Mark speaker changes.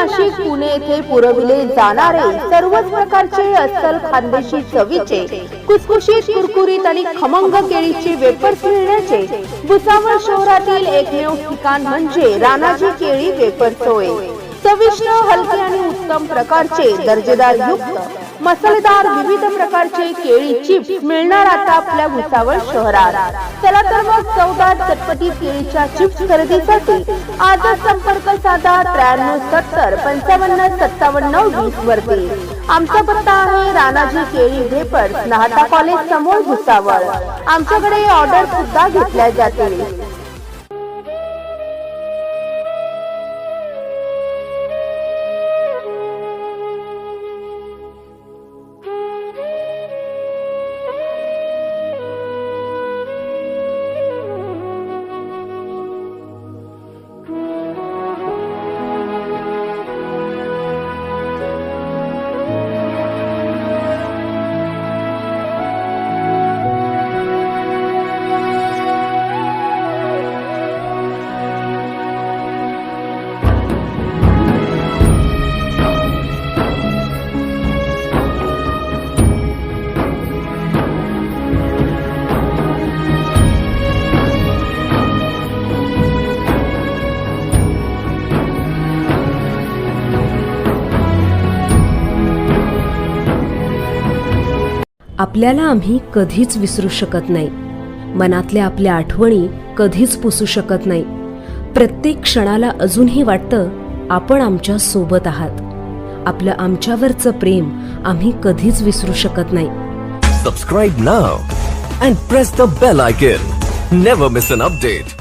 Speaker 1: नाशिक पुणे येथे पुरविले जाणारे सर्वच प्रकारचे अस्सल खानदेशी चवीचे कुसकुशीत कुरकुरीत आणि खमंग केळीचे वेपर्स मिळण्याचे भुसावळ शहरातील एकमेव ठिकाण म्हणजे राणाजी केळी वेपर्स होय चविष्ट हलके आणि उत्तम प्रकारचे दर्जेदार युक्त मसालेदार विविध प्रकारचे केळी चिप्स मिळणार आता आपल्या भुसावळ शहरात. चला तर मग चौदा चटपटी केळीच्या चिप्स खरेदीसाठी आजच संपर्क साधा त्र्याण्णव सत्तर पंचावन्न सत्तावन्न वीस वरती. आमचा पत्ता आहे राणाजी केळी वेपर्स नाहता कॉलेज समोर भुसावळ. आमच्याकडे ऑर्डर सुद्धा घेतल्या जातील.
Speaker 2: आपल्याला आम्ही कधीच विसरू शकत नाही. मनातल्या आपल्या आठवणी कधीच पुसू शकत नाही. प्रत्येक क्षणाला अजूनही वाटतं आपण आमच्यासोबत आहात. आपलं आमच्यावरचं प्रेम आम्ही कधीच विसरू शकत नाही.
Speaker 3: Subscribe now and press the bell icon never miss an update